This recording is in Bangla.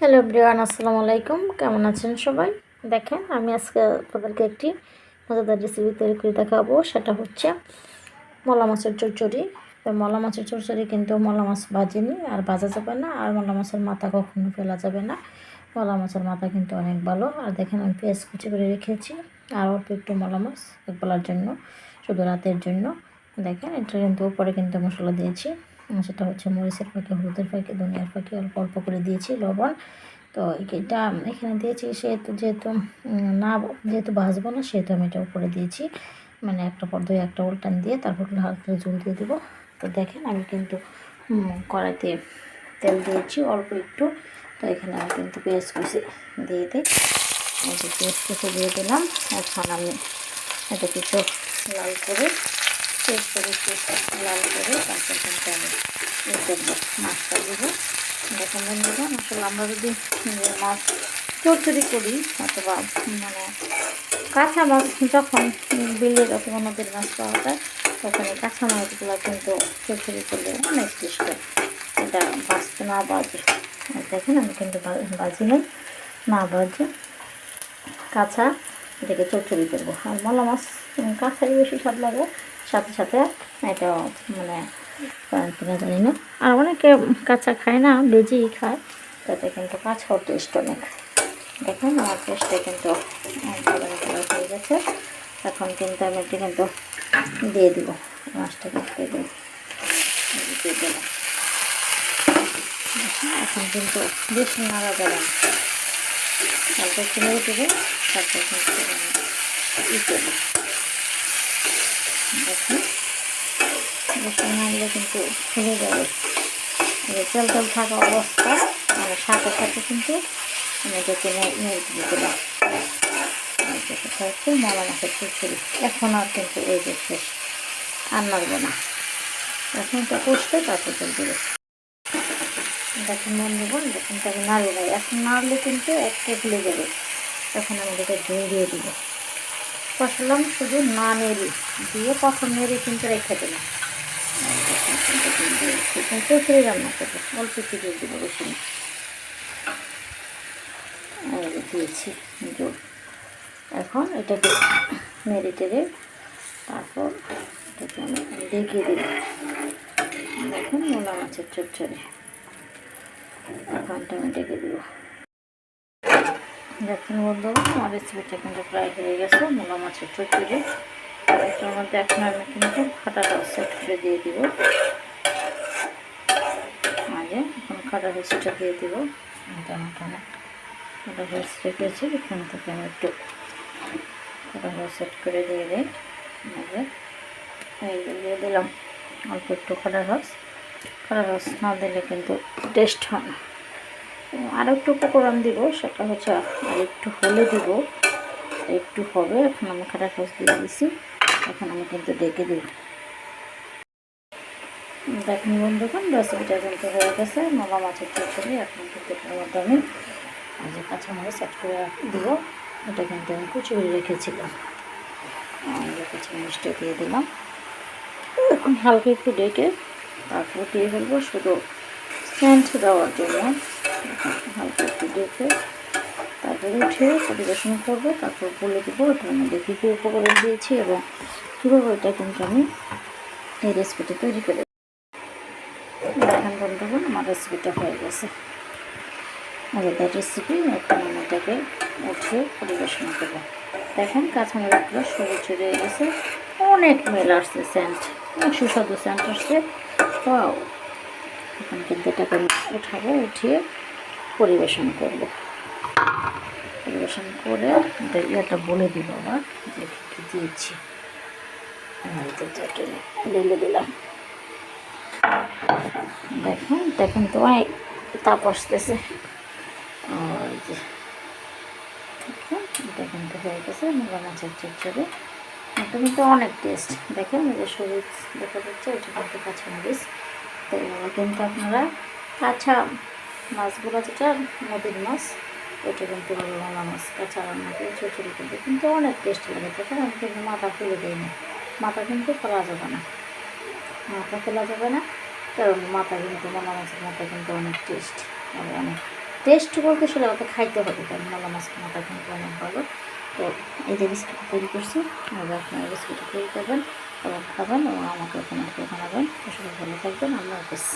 হ্যালো ব্রিয়ান আসসালামু আলাইকুম। কেমন আছেন সবাই? দেখেন, আমি আজকে আপনাদেরকে একটি মজাদার রেসিপি তৈরি করে দেখাবো। সেটা হচ্ছে মলা মাছের চচ্চড়ি। তো মলা মাছের চচ্চড়ি কিন্তু মলা মাছ ভাজেনি, আর ভাজা যাবে না, আর মলা মাছের মাথা কখনো ফেলা যাবে না। মলা মাছের মাথা কিন্তু অনেক ভালো। আর দেখেন, আমি পেঁয়াজ কুচি করে রেখেছি, আর অল্প একটু মলা মাছ একবেলার জন্য, শুধু রাতের জন্য। দেখেন, এটা কিন্তু উপরে কিন্তু মশলা দিয়েছি। সেটা হচ্ছে মরিচের ফাঁকি, হলুদের ফাঁকি, ধনিয়ার ফাঁকি অল্প অল্প করে দিয়েছি লবণ। তো এটা এখানে দিয়েছি, সেহেতু যেহেতু না, যেহেতু ভাজবো না, সেহেতু আমি এটা উপরে দিয়েছি। মানে একটা পর দুই একটা উল্টান দিয়ে তারপর হালকা জল দিয়ে দেবো। তো দেখেন আমি কিন্তু কড়াইতে তেল দিয়েছি অল্প একটু। তো এখানে আমি কিন্তু পেঁয়াজ কুচি দিয়ে দিই। পেঁয়াজ কুচি দিয়ে দিলাম। এখন আমি এটা কিছু লাল করে চেক করে লাল করে তারপর কিন্তু আমি করব, মাছটা দেবো। দেখেন বন্ধুরা আসলে আমরা যদি মাছ চচ্চড়ি করি, অথবা মানে কাঁচা মাছ যখন বিলের অথবা নদীর মাছ পাওয়া যায়, তখন এই কাঁচা মাছগুলো কিন্তু চচ্চড়ি করলে অনেক টেস্ট এটা বাঁচতে না বাজে দেখেন আমি কিন্তু বাজি নেই, না বাজে কাঁচা এটাকে চচ্চড়ি করব। আর মলা মাছ কাঁচাই বেশি স্বাদ লাগে। সাথে সাথে এটা মানে কিনা জানি না। আর অনেকে কাঁচা খায় না বেজেই খায়, তাতে কিন্তু কাঁচাও টেস্ট অনেক দেখেন, আমার পেস্টটা কিন্তু হয়ে গেছে। এখন কিন্তু আমি এটা কিন্তু দিয়ে দিব মাছটাকে দিয়ে দেবো। দিলাম এখন কিন্তু বেশি নাড়া যাবে। না হালকা একটু নেড়ে দেবে তারপর কিন্তু বেশি নাড়লে কিন্তু ফুলে যাবে। তেল তেল থাকা অবস্থা মানে সাথে সাথে কিন্তু আমি এটাকে নেড়ে দিলাম। আর হচ্ছে মলা মাছের খিচুড়ি এখন আর কিন্তু এই যে শেষ। আর নাড়বো না। এখন এটা কষতে তারপর তেল দেবো। দেখুন দেবো দেখুন তাকে দেয় এখন নাড়লে কিন্তু একটা ফুলে যাবে। তখন আমি এটাকে ধুয়ে দিয়ে দিব। কষলাম শুধু না নেড়ে, দিয়ে প্রথম নেড়ে কিন্তু রেখে দিলাম। চচড়ি রান্না করব অল্প একটু দিয়ে দেবো বেশি না। এই যে দিয়েছি জল। এখন এটাকে নেড়ে টেড়ে তারপর এটাকে আমি ডেকে দিই দেখুন মোলা মাছের চচ্চড়ি এখন আমি ডেকে দিব। দেখুন বন্ধু আমার রেসিপিটা কিন্তু প্রায় হয়ে গেছে। মোলা মাছের চচ্চড়ি। এটার মধ্যে এখন আমি কিন্তু খাটাটা সেট করে দিয়ে দিব। মাঝে এখন খাটা রোস্টটা দিয়ে দিব। এখানে খাটা রোস্ট রেখেছি। এখান থেকে আমি একটু খাটা রোস্ট সেট করে দিয়ে দিই। মাঝে এই দিয়ে দিলাম অল্প একটু খাটা রস। খাটা রস না দিলে কিন্তু টেস্ট হয় না। আর একটু উপকরণ দিব, সেটা হচ্ছে আর একটু হলে দিব। একটু হবে, এখন আমি খাটা রস দিয়ে দিছি। এখন আমি কিন্তু ডেকে দিব। দেখুন বন্ধুগণ রেসিপিটা কিন্তু হয়ে গেছে। মামা মাছের চচ্চড়ি এখন কিন্তু এটার মধ্যে আমি যে কাঁচামরিচ সেট করে দিব। এটা কিন্তু আমি কুচি করে রেখেছিলাম কাঁচামরিচটা দিয়ে দিলাম। এখন হালকা একটু ডেকে তারপর দিয়ে ফেলব শুধু সেন্ট দেওয়ার জন্য। হালকা একটু ডেকে তারপরে উঠে পরিবেশন করব, তারপর বলে দেবো এটার মধ্যে কী কী উপকরণ দিয়েছি এবং কীভাবে এটা কিন্তু আমি এই রেসিপিটা তৈরি করে দেখেন বন্ধুগণ, আমার রেসিপিটা হয়ে গেছে। মজাদার রেসিপি এখন আমি এটাকে উঠিয়ে পরিবেশন করব। দেখেন কাঁচামরিচগুলো সবুজ হয়ে গেছে, অনেক মেল আসছে সেন্ট অনেক সুস্বাদু সেন্ট আসছে। পাও এখন কিন্তু এটাকে উঠাবো, উঠিয়ে পরিবেশন করব। পরিবেশন করে ইয়েটা বলে দিব আবার দিয়েছি। ঢেলে দিলাম। দেখুন দেখুন তো তাপ আসতেছে। দেখুন, তো হয়ে গেছে মোলা মাছের চচ্চড়ি। কিন্তু অনেক টেস্ট দেখেন যে সবুজ দেখা যাচ্ছে এটা কিন্তু কাঁচা মরিচ তো কিন্তু আপনারা কাঁচা মাছগুলো যেটা, নদীর মাছ ওটা কিন্তু মোলা মাছ, কাঁচা রান্না করে চচ্চড়ি কিন্তু কিন্তু অনেক টেস্ট লাগে। দেখেন আমি কিন্তু মাথা ফেলে দিই না। মাথা কিন্তু ফেলা যাবে না। মাথা ফেলা যাবে না, কারণ মাথা কিন্তু মোলা মাছের মাথা কিন্তু অনেক টেস্ট আর অনেক টেস্ট বলতে আসলে আমাকে খাইতে হবে, কারণ মলা মাছ খানাটা কিন্তু অনেক ভালো। তো এই যে বিস্কুট তৈরি করছি, এবার আপনারা বিস্কুট তৈরি করবেন এবং খাবেন, এবং আমাকে করে জানাবেন। সবাই ভালো থাকবেন, আল্লাহ হাফিজ।